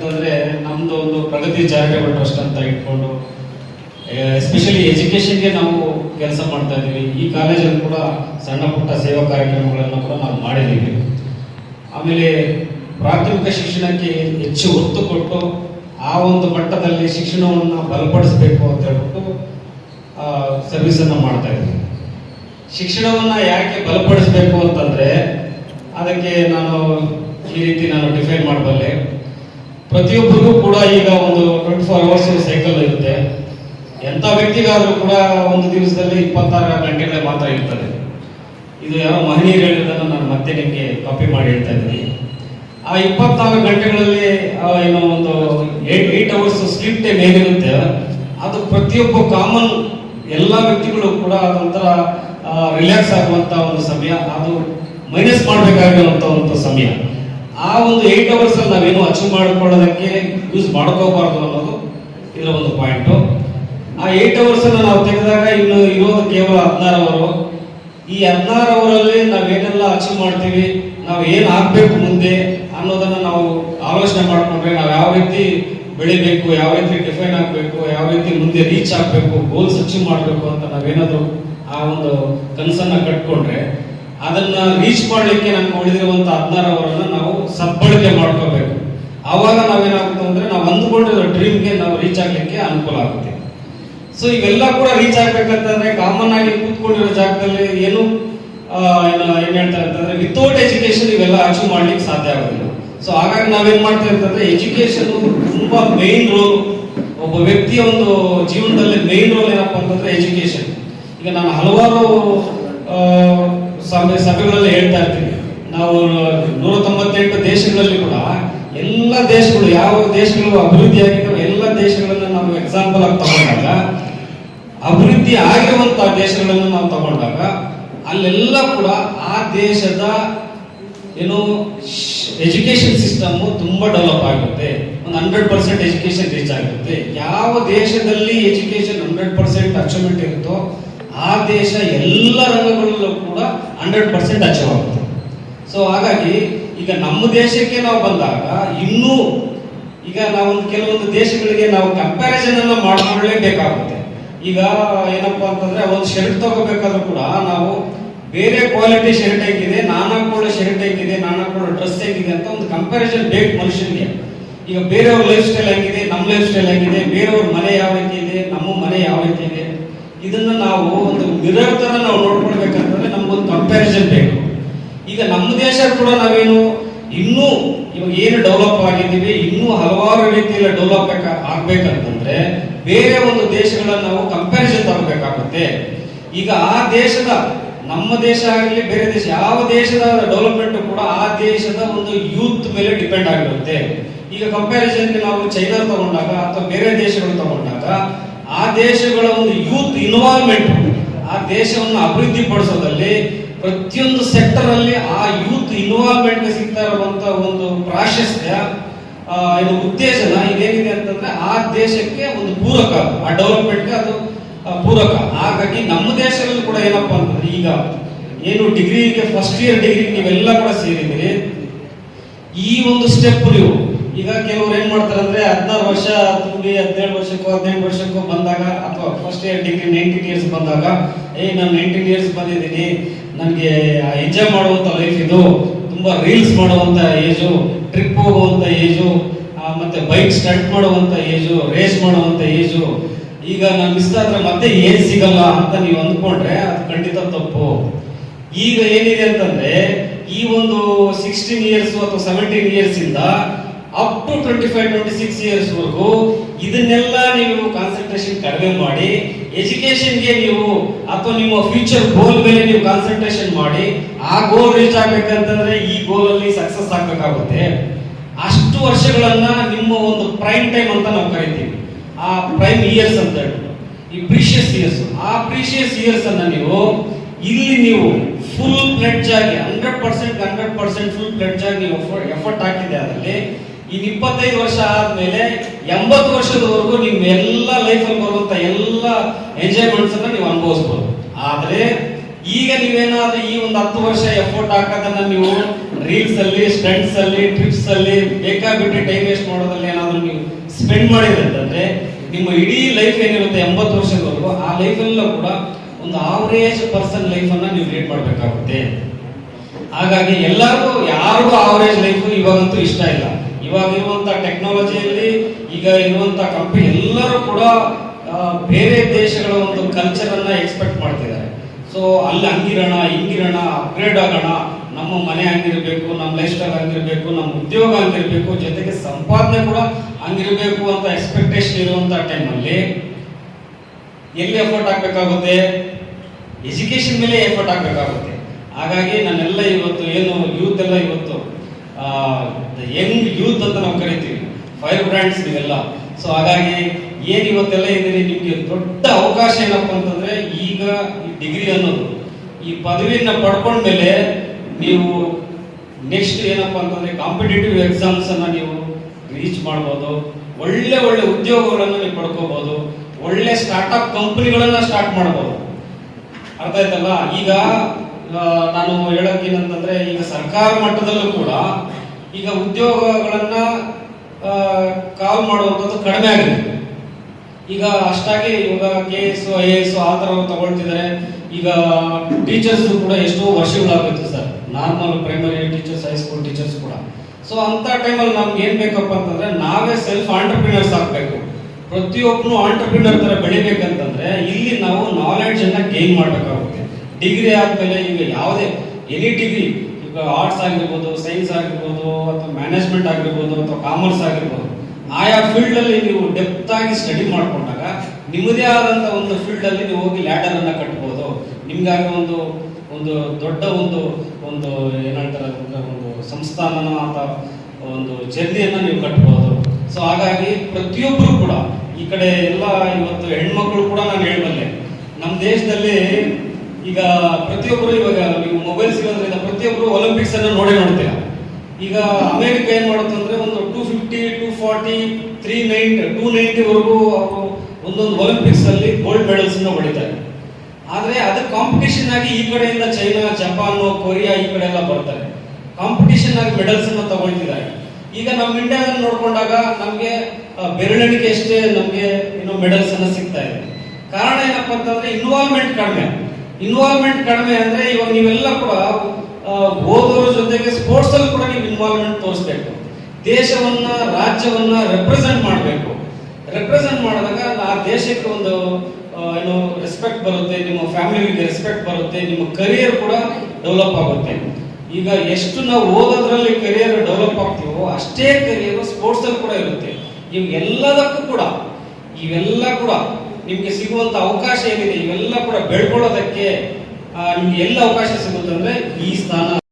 ಅಂದ್ರೆ ನಮ್ದು ಒಂದು ಪ್ರಗತಿ ಜಾರಿಗೆ ಟ್ರಸ್ಟ್ ಅಂತ ಇಟ್ಕೊಂಡು ಎಸ್ಪೆಷಲಿ ಎಜುಕೇಷನ್ಗೆ ನಾವು ಕೆಲಸ ಮಾಡ್ತಾ ಇದ್ದೀವಿ. ಈ ಕಾಲೇಜಲ್ಲಿ ಕೂಡ ಸಣ್ಣ ಪುಟ್ಟ ಸೇವಾ ಕಾರ್ಯಕ್ರಮಗಳನ್ನು ಕೂಡ ನಾವು ಮಾಡಿದ್ದೀವಿ. ಆಮೇಲೆ ಪ್ರಾಥಮಿಕ ಶಿಕ್ಷಣಕ್ಕೆ ಹೆಚ್ಚು ಒತ್ತು ಕೊಟ್ಟು ಆ ಒಂದು ಮಟ್ಟದಲ್ಲಿ ಶಿಕ್ಷಣವನ್ನು ಬಲಪಡಿಸಬೇಕು ಅಂತ ಹೇಳ್ಬಿಟ್ಟು ಸರ್ವಿಸನ್ನು ಮಾಡ್ತಾ ಇದ್ದೀವಿ. ಶಿಕ್ಷಣವನ್ನು ಯಾಕೆ ಬಲಪಡಿಸಬೇಕು ಅಂತಂದರೆ, ಅದಕ್ಕೆ ನಾನು ಈ ರೀತಿ ನಾನು ಡಿಫೈನ್ ಮಾಡಬಲ್ಲೆ. ಪ್ರತಿಯೊಬ್ಬರಿಗೂ ಕೂಡ ಈಗ ಒಂದು ಟ್ವೆಂಟಿ ಫೋರ್ ಅವರ್ಸ್ ಸೈಕಲ್ ಇರುತ್ತೆ. ಎಂಥ ವ್ಯಕ್ತಿಗಾದ್ರೂ ಕೂಡ ಒಂದು ದಿವಸದಲ್ಲಿ ಇಪ್ಪತ್ತಾರು ಗಂಟೆಗಳೇ ಮಾತ್ರ ಇರ್ತದೆ. ಇದು ಯಾವ ಮಹನೀಯರು ಹೇಳಿದ್ದನ್ನು ನಾನು ಮತ್ತೆ ನಿಮಗೆ ಕಾಪಿ ಮಾಡಿ ಹೇಳ್ತಾ ಇದ್ದೀನಿ. ಆ ಇಪ್ಪತ್ತಾರು ಗಂಟೆಗಳಲ್ಲಿ ಏನೋ ಒಂದು eight eight hours sleep time ಏನಿರುತ್ತೆ, ಅದು ಪ್ರತಿಯೊಬ್ಬ ಕಾಮನ್ ಎಲ್ಲ ವ್ಯಕ್ತಿಗಳು ಕೂಡ ಅದೊಂಥರ ರಿಲ್ಯಾಕ್ಸ್ ಆಗುವಂತ ಒಂದು ಸಮಯ, ಅದು ಮೈನಸ್ ಮಾಡಬೇಕಾಗಿರುವಂತ ಒಂದು ಸಮಯ. ಆ ಒಂದು ಏಟ್ ಅವರ್ಸ್ ಅಲ್ಲಿ ನಾವೇನು ಅಚೀವ್ ಮಾಡ್ಕೊಳ್ಳೋದಕ್ಕೆ ಯೂಸ್ ಮಾಡ್ಕೋಬಾರ್ದು ಅನ್ನೋದು ಇದರ ಒಂದು ಪಾಯಿಂಟು ಆ ಏಟ್ ಅವರ್ಸ್ ಅನ್ನು ನಾವು ತೆಗೆದಾಗ ಇನ್ನು ಇರೋದು ಕೇವಲ ಹದಿನಾರು ಅವರು. ಈ ಹದಿನಾರು ಅವರಲ್ಲಿ ನಾವೇನೆಲ್ಲ ಅಚೀವ್ ಮಾಡ್ತೀವಿ, ನಾವು ಏನ್ ಆಗ್ಬೇಕು ಮುಂದೆ ಅನ್ನೋದನ್ನ ನಾವು ಆಲೋಚನೆ ಮಾಡ್ಕೊಂಡ್ರೆ ನಾವು ಯಾವ ರೀತಿ ಬೆಳಿಬೇಕು, ಯಾವ ರೀತಿ ಡಿಫೈನ್ ಆಗ್ಬೇಕು, ಯಾವ ರೀತಿ ಮುಂದೆ ರೀಚ್ ಆಗ್ಬೇಕು ಗೋಲ್ಸ್ ಅಚೀವ್ ಮಾಡ್ಬೇಕು ಅಂತ ನಾವೇನಾದ್ರು ಆ ಒಂದು ಕನಸನ್ನ ಕಟ್ಕೊಂಡ್ರೆ ಅದನ್ನ ರೀಚ್ ಮಾಡ್ಲಿಕ್ಕೆ ನಮ್ಗೆ ಉಳಿದಿರುವಂತ ಹದಿನಾರು ನಾವು ಸದ್ಬಳಕೆ ಮಾಡ್ಕೋಬೇಕು. ಆವಾಗ ನಾವೇನಾಗುತ್ತೆ ಅಂದ್ರೆ ನಾವು ಅಂದ್ಕೊಂಡಿರೋ ಡ್ರೀಮ್ಗೆ ನಾವು ರೀಚ್ ಆಗ್ಲಿಕ್ಕೆ ಅನುಕೂಲ ಆಗುತ್ತೆ. ಸೊ ಇವೆಲ್ಲ ಕೂಡ ರೀಚ್ ಆಗ್ಬೇಕಂತಂದ್ರೆ ಕಾಮನ್ ಆಗಿ ಕೂತ್ಕೊಂಡಿರೋ ಜಾಗದಲ್ಲಿ ಏನು ಏನು ಹೇಳ್ತಾರೆ ಅಂತಂದ್ರೆ ವಿತೌಟ್ ಎಜುಕೇಶನ್ ಇವೆಲ್ಲ ಅಚೀವ್ ಮಾಡ್ಲಿಕ್ಕೆ ಸಾಧ್ಯ ಆಗೋದಿಲ್ಲ. ಸೊ ಹಾಗಾಗಿ ನಾವೇನ್ ಮಾಡ್ತೇವೆ ಅಂತಂದ್ರೆ ಎಜುಕೇಶನ್ ತುಂಬಾ ಮೇನ್ ರೋಲ್ ಒಬ್ಬ ವ್ಯಕ್ತಿಯ ಒಂದು ಜೀವನದಲ್ಲಿ ಮೇನ್ ರೋಲ್ ಏನಪ್ಪಾ ಅಂತಂದ್ರೆ ಎಜುಕೇಶನ್ ಈಗ ನಾನು ಹಲವಾರು ಸಭೆ ಸಭೆಗಳಲ್ಲಿ ಹೇಳ್ತಾ ಇರ್ತೀವಿ ನಾವು ನೂರ ತೊಂಬತ್ತೆಂಟು ದೇಶಗಳಲ್ಲಿ ಕೂಡ ಎಲ್ಲ ದೇಶಗಳು, ಯಾವ ದೇಶಗಳು ಅಭಿವೃದ್ಧಿ ಆಗಿದ್ದಾವೆ, ಎಲ್ಲ ದೇಶಗಳನ್ನ ನಾವು ಎಕ್ಸಾಂಪಲ್ ಆಗಿ ತಗೊಂಡಾಗ, ಅಭಿವೃದ್ಧಿ ಆಗಿರುವಂತಹ ದೇಶಗಳನ್ನು ನಾವು ತಗೊಂಡಾಗ, ಅಲ್ಲೆಲ್ಲ ಕೂಡ ಆ ದೇಶದ ಏನು ಎಜುಕೇಶನ್ ಸಿಸ್ಟಮ್ ತುಂಬಾ ಡೆವಲಪ್ ಆಗುತ್ತೆ. ಒಂದು ಹಂಡ್ರೆಡ್ ಪರ್ಸೆಂಟ್ ಎಜುಕೇಶನ್ ರೀಚ್ ಆಗುತ್ತೆ. ಯಾವ ದೇಶದಲ್ಲಿ ಎಜುಕೇಶನ್ ಹಂಡ್ರೆಡ್ ಪರ್ಸೆಂಟ್ ಅಚೀವ್ಮೆಂಟ್ ಇರುತ್ತೋ, ಆ ದೇಶ ಎಲ್ಲ ರಂಗಗಳಲ್ಲೂ ಕೂಡ ಹಂಡ್ರೆಡ್ ಪರ್ಸೆಂಟ್ ಅಚೀವ್ ಆಗುತ್ತೆ ಸೊ ಹಾಗಾಗಿ ಈಗ ನಮ್ಮ ದೇಶಕ್ಕೆ ನಾವು ಬಂದಾಗ ಇನ್ನೂ ಈಗ ನಾವೊಂದು ಕೆಲವೊಂದು ದೇಶಗಳಿಗೆ ನಾವು ಕಂಪ್ಯಾರಿಸನ್ ಅನ್ನು ಮಾಡ್ಕೊಳ್ಳೇಬೇಕಾಗುತ್ತೆ ಈಗ ಏನಪ್ಪಾ ಅಂತಂದ್ರೆ ಒಂದು ಶರ್ಟ್ ತಗೋಬೇಕಾದ್ರೂ ಕೂಡ ನಾವು ಬೇರೆ ಕ್ವಾಲಿಟಿ ಶರ್ಟ್ ಹೇಗಿದೆ ನಾನು ಹಾಕೊಳ್ಳೋ ಶರ್ಟ್ ಹೇಗಿದೆ ನಾನು ಹಾಕೊಳ್ಳೋ ಡ್ರೆಸ್ ಹೇಗಿದೆ ಅಂತ ಒಂದು ಕಂಪ್ಯಾರಿಸನ್ ಬೇಕು ಮನುಷ್ಯನಿಗೆ. ಈಗ ಬೇರೆಯವ್ರ ಲೈಫ್ ಸ್ಟೈಲ್ ಆಗಿದೆ ನಮ್ಮ ಲೈಫ್ ಸ್ಟೈಲ್ ಆಗಿದೆ ಬೇರೆಯವ್ರ ಮನೆ ಯಾವ ರೀತಿ ಇದೆ, ನಮ್ಮ ಮನೆ ಯಾವ ರೀತಿ ಇದೆ. ಇದನ್ನ ನಾವು ಒಂದು ಮಿರರ್ ತರ ನಾವು ನೋಡ್ಕೊಳ್ಬೇಕಂತಂದ್ರೆ ನಮ್ಗೊಂದು ಕಂಪ್ಯಾರಿಸನ್ ಬೇಕು. ಈಗ ನಮ್ಮ ದೇಶ ಕೂಡ ನಾವೇನು ಇನ್ನೂ ಇವಾಗ ಏನು ಡೆವಲಪ್ ಆಗಿದ್ದೀವಿ, ಇನ್ನೂ ಹಲವಾರು ರೀತಿಯಲ್ಲಿ ಡೆವಲಪ್ ಆಗ್ಬೇಕಂತಂದ್ರೆ ಬೇರೆ ಒಂದು ದೇಶಗಳನ್ನ ನಾವು ಕಂಪ್ಯಾರಿಸನ್ ತಗೋಬೇಕಾಗುತ್ತೆ ಈಗ ಆ ದೇಶದ, ನಮ್ಮ ದೇಶ ಆಗಲಿ, ಬೇರೆ ದೇಶ, ಯಾವ ದೇಶದ ಡೆವಲಪ್ಮೆಂಟ್ ಕೂಡ ಆ ದೇಶದ ಒಂದು ಯೂತ್ ಮೇಲೆ ಡಿಪೆಂಡ್ ಆಗಿರುತ್ತೆ. ಈಗ ಕಂಪ್ಯಾರಿಸನ್ಗೆ ನಾವು ಚೈನಾ ತಗೊಂಡಾಗ ಅಥವಾ ಬೇರೆ ದೇಶಗಳು ತಗೊಂಡಾಗ ಆ ದೇಶಗಳ ಒಂದು ಯೂತ್ ಇನ್ವಾಲ್ವ್ಮೆಂಟ್ ಆ ದೇಶವನ್ನು ಅಭಿವೃದ್ಧಿ ಪಡಿಸೋದಲ್ಲಿ ಪ್ರತಿಯೊಂದು ಸೆಕ್ಟರ್ ಅಲ್ಲಿ ಆ ಯೂತ್ ಇನ್ವಾಲ್ವ್ಮೆಂಟ್ ಸಿಗ್ತಾ ಇರುವಂತ ಒಂದು ಪ್ರಾಶಸ್ತ್ಯ ಇದು ಉತ್ತೇಜನ ಇದೇನಿದೆ ಅಂತಂದ್ರೆ ಆ ದೇಶಕ್ಕೆ ಒಂದು ಪೂರಕ, ಆ ಡೆವಲಪ್ಮೆಂಟ್ಗೆ ಅದು ಪೂರಕ. ಹಾಗಾಗಿ ನಮ್ಮ ದೇಶದಲ್ಲಿ ಕೂಡ ಏನಪ್ಪಾ ಅಂತಂದ್ರೆ ಈಗ ಏನು ಡಿಗ್ರಿಗೆ ಫಸ್ಟ್ ಇಯರ್ ಡಿಗ್ರಿ ನೀವೆಲ್ಲ ಕೂಡ ಸೇರಿದ್ರಿ ಈ ಒಂದು ಸ್ಟೆಪ್ ನೀವು ಈಗ ಕೆಲವರು ಏನ್ ಮಾಡ್ತಾರೆ ಅಂದ್ರೆ ಹದಿನಾರು ವರ್ಷ ತುಂಬಿ, ಹದಿನೇಳು ವರ್ಷಕ್ಕೂ, ಹದಿನೆಂಟು ವರ್ಷಕ್ಕೂ ಬಂದಾಗ ಅಥವಾ first year degree nineteen years ಬಂದಾಗ ಏ ನಾನು ನೈನ್ಟೀನ್ ಇಯರ್ಸ್ ಬಂದಿದ್ದೀನಿ. ನನಗೆ ಎಂಜಾಯ್ ಮಾಡುವಂತ ಲೈಫ್ ಇದು. ತುಂಬಾ ರೀಲ್ಸ್ ಮಾಡುವಂಥ ಏಜು ಟ್ರಿಪ್ ಹೋಗುವಂಥ ಏಜು ಮತ್ತೆ ಬೈಕ್ ಸ್ಟಂಟ್ ಮಾಡುವಂಥ ಏಜು ರೇಸ್ ಮಾಡುವಂಥ ಏಜು ಈಗ ನಾನು ಮಿಸ್ ಆದ್ರೆ ಮತ್ತೆ ಏನ್ ಸಿಗಲ್ಲ ಅಂತ ನೀವು ಅಂದ್ಕೊಂಡ್ರೆ ಅದು ಖಂಡಿತ ತಪ್ಪು. ಈಗ ಏನಿದೆ ಅಂತಂದ್ರೆ, ಈ ಒಂದು ಸಿಕ್ಸ್ಟೀನ್ ಇಯರ್ಸ್ ಅಥವಾ ಸೆವೆಂಟೀನ್ ಇಯರ್ಸ್ ಇಂದ up to twenty five twenty six years ವರೆಗೂ ಇದನ್ನೆಲ್ಲ ನೀವು ಕಾನ್ಸಂಟ್ರೇಷನ್ ಕಡಿಮೆ ಮಾಡಿ ಎಜುಕೇಶನ್ಗೆ ನೀವು ಅಥವಾ ನಿಮ್ಮ ಫ್ಯೂಚರ್ ಗೋಲ್ ಮೇಲೆ ನೀವು ಕಾನ್ಸಂಟ್ರೇಷನ್ ಮಾಡಿ, ಆ ಗೋಲ್ ರೀಚ್ ಆಗ್ಬೇಕಂತಂದ್ರೆ ಈ ಗೋಲ್ ಅಲ್ಲಿ ಸಕ್ಸಸ್ ಆಗ್ಬೇಕಾಗುತ್ತೆ. ಅಷ್ಟು ವರ್ಷಗಳನ್ನ ನಿಮ್ಮ ಒಂದು ಪ್ರೈಮ್ ಟೈಮ್ ಅಂತ ನಾವು ಕರಿತೀವಿ. ಆ ಪ್ರೈಮ್ ಇಯರ್ಸ್ ಅಂತ ಹೇಳ್ಬೋದು ಈ ಪ್ರೀಶಿಯಸ್ ಇಯರ್ಸ್ ಆ ಪ್ರೀಶಿಯಸ್ ಇಯರ್ಸ್ ಅನ್ನ ನೀವು ಇಲ್ಲಿ ನೀವು ಫುಲ್ ಪ್ಲೆಡ್ಜ್ ಆಗಿ hundred percent hundred percent full pledge ಆಗಿ ನೀವು ಎಫರ್ಟ್ ಹಾಕಿದೆ ಅದರಲ್ಲಿ ಇನ್ ಇಪ್ಪತ್ತೈದು ವರ್ಷ ಆದ್ಮೇಲೆ ಎಂಬತ್ತು ವರ್ಷದವರೆಗೂ ನಿಮ್ಮ ಎಲ್ಲ ಲೈಫಲ್ಲಿ ಬರುವಂತ ಎಲ್ಲ ಎಂಜಾಯ್ಮೆಂಟ್ಸ್ ಅನ್ನ ನೀವು ಅನುಭವಿಸ್ಬೋದು. ಆದ್ರೆ ಈಗ ನೀವೇನಾದ್ರೂ ಈ ಒಂದು ಹತ್ತು ವರ್ಷ ಎಫೋರ್ಟ್ ಹಾಕೋದನ್ನ ನೀವು ರೀಲ್ಸ್ ಅಲ್ಲಿ ಸ್ಟಂಟ್ಸ್ ಅಲ್ಲಿ ಟ್ರಿಪ್ಸ್ ಅಲ್ಲಿ ಬೇಕಾಬಿಟ್ಟು ಟೈಮ್ ವೇಸ್ಟ್ ಮಾಡೋದ್ರಲ್ಲಿ ಏನಾದ್ರು ನೀವು ಸ್ಪೆಂಡ್ ಮಾಡಿದ್ರೆ ಅಂತಂದ್ರೆ ನಿಮ್ಮ ಇಡೀ ಲೈಫ್ ಏನಿರುತ್ತೆ ಎಂಬತ್ತು ವರ್ಷದವರೆಗೂ ಆ ಲೈಫ್ ಎಲ್ಲ ಕೂಡ ಒಂದು ಆವರೇಜ್ ಪರ್ಸನ್ ಲೈಫ್ ಅನ್ನ ನೀವು ಲೀಡ್ ಮಾಡಬೇಕಾಗುತ್ತೆ. ಹಾಗಾಗಿ ಎಲ್ಲರಿಗೂ, ಯಾರಿಗೂ ಆವರೇಜ್ ಲೈಫ್ ಇವಾಗಂತೂ ಇಷ್ಟ ಇಲ್ಲ. ಇವಾಗ ಇರುವಂತ ಟೆಕ್ನಾಲಜಿಯಲ್ಲಿ ಈಗ ಇರುವಂತ ಕಂಪನಿ ಎಲ್ಲರೂ ಕೂಡ ಬೇರೆ ದೇಶಗಳ ಒಂದು ಕಲ್ಚರ್ ಅನ್ನ ಎಕ್ಸ್ಪೆಕ್ಟ್ ಮಾಡ್ತಿದ್ದಾರೆ. ಸೊ ಅಲ್ಲಿ ಹಂಗಿರೋಣ, ಹಿಂಗಿರೋಣ ಅಪ್ಗ್ರೇಡ್ ಆಗೋಣ, ನಮ್ಮ ಮನೆ ಹಂಗಿರ್ಬೇಕು, ನಮ್ಮ ಲೈಫ್ ಸ್ಟೈಲ್ ಹಂಗಿರ್ಬೇಕು, ನಮ್ಮ ಉದ್ಯೋಗ ಹಂಗಿರ್ಬೇಕು, ಜೊತೆಗೆ ಸಂಪಾದನೆ ಕೂಡ ಹಂಗಿರ್ಬೇಕು ಅಂತ ಎಕ್ಸ್ಪೆಕ್ಟೇಷನ್ ಇರುವಂತ ಟೈಮಲ್ಲಿ ಎಲ್ಲಿ ಎಫರ್ಟ್ ಹಾಕ್ಬೇಕಾಗುತ್ತೆ ಎಜುಕೇಶನ್ ಮೇಲೆ ಎಫರ್ಟ್ ಹಾಕ್ಬೇಕಾಗುತ್ತೆ ಹಾಗಾಗಿ ನಾನೆಲ್ಲ ಇವತ್ತು ಏನು ಯೂತ್ ಎಲ್ಲ ಇವತ್ತು ಯಂಗ್ ಯೂತ್ ಅಂತ ನಾವು ಕರಿತೀವಿ. ಫೈರ್ ಬ್ರ್ಯಾಂಡ್ಸ್ ನೀವೆಲ್ಲ. ಸೊ ಹಾಗಾಗಿ ಏನು ಇವತ್ತೆಲ್ಲ ಇದ್ದೀರಿ ನಿಮಗೆ ದೊಡ್ಡ ಅವಕಾಶ ಏನಪ್ಪ ಅಂತಂದ್ರೆ ಈಗ ಈ ಡಿಗ್ರಿ ಅನ್ನೋದು. ಈ ಪದವಿನ ಪಡ್ಕೊಂಡ್ಮೇಲೆ ನೀವು ನೆಕ್ಸ್ಟ್ ಏನಪ್ಪ ಅಂತಂದ್ರೆ ಕಾಂಪಿಟೇಟಿವ್ ಎಕ್ಸಾಮ್ಸ್ ಅನ್ನ ನೀವು ರೀಚ್ ಮಾಡ್ಬೋದು. ಒಳ್ಳೆ ಒಳ್ಳೆ ಉದ್ಯೋಗಗಳನ್ನು ನೀವು ಪಡ್ಕೋಬಹುದು ಒಳ್ಳೆ ಸ್ಟಾರ್ಟ್ಅಪ್ ಕಂಪನಿಗಳನ್ನ ಸ್ಟಾರ್ಟ್ ಮಾಡ್ಬೋದು. ಅರ್ಥ ಆಯ್ತಲ್ಲ ಈಗ ನಾನು ಹೇಳೋಕೆ ಏನಂತಂದ್ರೆ ಈಗ ಸರ್ಕಾರ ಮಟ್ಟದಲ್ಲೂ ಕೂಡ ಈಗ ಉದ್ಯೋಗಗಳನ್ನ ಕಾಲ್ ಮಾಡುವಂಥದ್ದು ಕಡಿಮೆ ಆಗಿದೆ. ಈಗ ಅಷ್ಟಾಗಿ ಇವಾಗ ಕೆ ಎಸ್ ಐ ಎಸ್ ಆ ಥರ ತಗೊಳ್ತಿದ್ದಾರೆ. ಈಗ ಟೀಚರ್ಸ್ ಕೂಡ ಎಷ್ಟೋ ವರ್ಷಗಳಾಗುತ್ತೆ sir. Normal primary teachers high school teachers ಕೂಡ. ಸೊ ಅಂತ ಟೈಮಲ್ಲಿ ನಮ್ಗೆ ಏನು ಬೇಕಪ್ಪ ಅಂತಂದ್ರೆ, ನಾವೇ ಸೆಲ್ಫ್ ಆಂಟರ್ಪ್ರಿನರ್ಸ್ ಆಗಬೇಕು. ಪ್ರತಿಯೊಬ್ಬನು ಆಂಟರ್ಪ್ರಿನರ್ ಥರ ಬೆಳಿಬೇಕಂತಂದ್ರೆ, ಇಲ್ಲಿ ನಾವು ನಾಲೆಡ್ಜನ್ನು ಗೇನ್ ಮಾಡಬೇಕಾಗುತ್ತೆ. ಡಿಗ್ರಿ ಆದ್ಮೇಲೆ ಈಗ ಯಾವುದೇ ಎನಿ ಡಿಗ್ರಿ ಈಗ ಆರ್ಟ್ಸ್ ಆಗಿರ್ಬೋದು ಸೈನ್ಸ್ ಆಗಿರ್ಬೋದು, ಅಥವಾ ಮ್ಯಾನೇಜ್ಮೆಂಟ್ ಆಗಿರ್ಬೋದು, ಅಥವಾ ಕಾಮರ್ಸ್ ಆಗಿರ್ಬೋದು, ಆಯಾ ಫೀಲ್ಡ್ ಅಲ್ಲಿ ನೀವು ಡೆಪ್ತ್ ಆಗಿ ಸ್ಟಡಿ ಮಾಡ್ಕೊಂಡಾಗ ನಿಮ್ಮದೇ ಆದಂತ ಒಂದು ಫೀಲ್ಡ್ ಅಲ್ಲಿ ನೀವು ಹೋಗಿ ಲ್ಯಾಡರ್ ಅನ್ನ ಕಟ್ಬೋದು. ನಿಮ್ಗಾಗಿ ಒಂದು ಒಂದು ದೊಡ್ಡ ಒಂದು ಒಂದು ಏನಂತಾರೆ ಒಂದು ಸಂಸ್ಥಾನನ ಅಥವಾ ಒಂದು ಜರ್ನಿಯನ್ನು ನೀವು ಕಟ್ಬೋದು. ಸೊ ಹಾಗಾಗಿ ಪ್ರತಿಯೊಬ್ಬರು ಕೂಡ, ಈ ಕಡೆ ಎಲ್ಲ ಇವತ್ತು ಹೆಣ್ಮಕ್ಳು ಕೂಡ ನಾನು ಹೇಳಬಲ್ಲೆ. ನಮ್ಮ ದೇಶದಲ್ಲಿ ಈಗ ಪ್ರತಿಯೊಬ್ಬರು ಇವಾಗ ಮೊಬೈಲ್ ಸಿಗೋದ್ರಿಂದ ಪ್ರತಿಯೊಬ್ಬರು ಒಲಿಂಪಿಕ್ಸ್ ಅನ್ನ ನೋಡೇ ನೋಡ್ತೀರಾ. ಈಗ ಅಮೆರಿಕ ಏನ್ ಮಾಡುತ್ತಂದ್ರೆ ಒಂದು two fifty two forty three ninety two ninety ವರೆಗೂ ಅವರು ಒಂದೊಂದು ಒಲಿಂಪಿಕ್ಸ್ ಅಲ್ಲಿ ಗೋಲ್ಡ್ ಮೆಡಲ್ಸ್ ಅನ್ನ ಹೊಡಿತಾರೆ ಆದ್ರೆ ಅದು ಕಾಂಪಿಟೇಷನ್ ಆಗಿ ಈ ಕಡೆಯಿಂದ ಚೈನಾ ಜಪಾನ್ ಕೊರಿಯಾ ಈ ಕಡೆ ಎಲ್ಲ ಬರ್ತಾರೆ. ಕಾಂಪಿಟೇಷನ್ ಆಗಿ ಮೆಡಲ್ಸ್ ಅನ್ನ ತಗೊಳ್ತಿದ್ದಾರೆ. ಈಗ ನಮ್ಮ ಇಂಡಿಯಾದಲ್ಲಿ ನೋಡ್ಕೊಂಡಾಗ ನಮ್ಗೆ ಬೆರಳಿಕೆ ಅಷ್ಟೇ ನಮ್ಗೆ ಇನ್ನು ಮೆಡಲ್ಸ್ ಅನ್ನ ಸಿಗ್ತಾ ಇದೆ. ಕಾರಣ ಏನಪ್ಪಾ ಅಂತಂದ್ರೆ ಇನ್ವಾಲ್ವ್ಮೆಂಟ್ ಕಡಿಮೆ. ಇನ್ವಾಲ್ವ್ಮೆಂಟ್ ಕಡಿಮೆ ಅಂದ್ರೆ ಇವಾಗ ನೀವೆಲ್ಲ ಕೂಡ ಓದೋರ ಜೊತೆಗೆ ಸ್ಪೋರ್ಟ್ಸ್ ಅಲ್ಲಿ ಕೂಡ ನೀವು ಇನ್ವಾಲ್ವ್ಮೆಂಟ್ ತೋರಿಸ್ಬೇಕು. ದೇಶವನ್ನ, ರಾಜ್ಯವನ್ನ ರೆಪ್ರೆಸೆಂಟ್ ಮಾಡಬೇಕು. ರೆಪ್ರೆಸೆಂಟ್ ಮಾಡಿದಾಗ ಆ ದೇಶಕ್ಕೆ ಒಂದು ಏನು ರೆಸ್ಪೆಕ್ಟ್ ಬರುತ್ತೆ, ನಿಮ್ಮ ಫ್ಯಾಮಿಲಿಗೆ ರೆಸ್ಪೆಕ್ಟ್ ಬರುತ್ತೆ, ನಿಮ್ಮ ಕರಿಯರ್ ಕೂಡ ಡೆವಲಪ್ ಆಗುತ್ತೆ. ಈಗ ಎಷ್ಟು ನಾವು ಓದೋದ್ರಲ್ಲಿ ಕರಿಯರ್ ಡೆವಲಪ್ ಆಗ್ತೀವೋ ಅಷ್ಟೇ ಕರಿಯರ್ ಸ್ಪೋರ್ಟ್ಸ್ ಅಲ್ಲಿ ಕೂಡ ಇರುತ್ತೆ. ಇವೆಲ್ಲದಕ್ಕೂ ಕೂಡ, ಇವೆಲ್ಲ ಕೂಡ ನಿಮ್ಗೆ ಸಿಗುವಂತ ಅವಕಾಶ ಏನಿದೆ ಇವೆಲ್ಲ ಕೂಡ ಬೆಳ್ಕೊಳ್ಳೋದಕ್ಕೆ ನಿಮ್ಗೆ ಎಲ್ಲ ಅವಕಾಶ ಸಿಗುತ್ತಂದ್ರೆ ಈ ಸ್ಥಾನ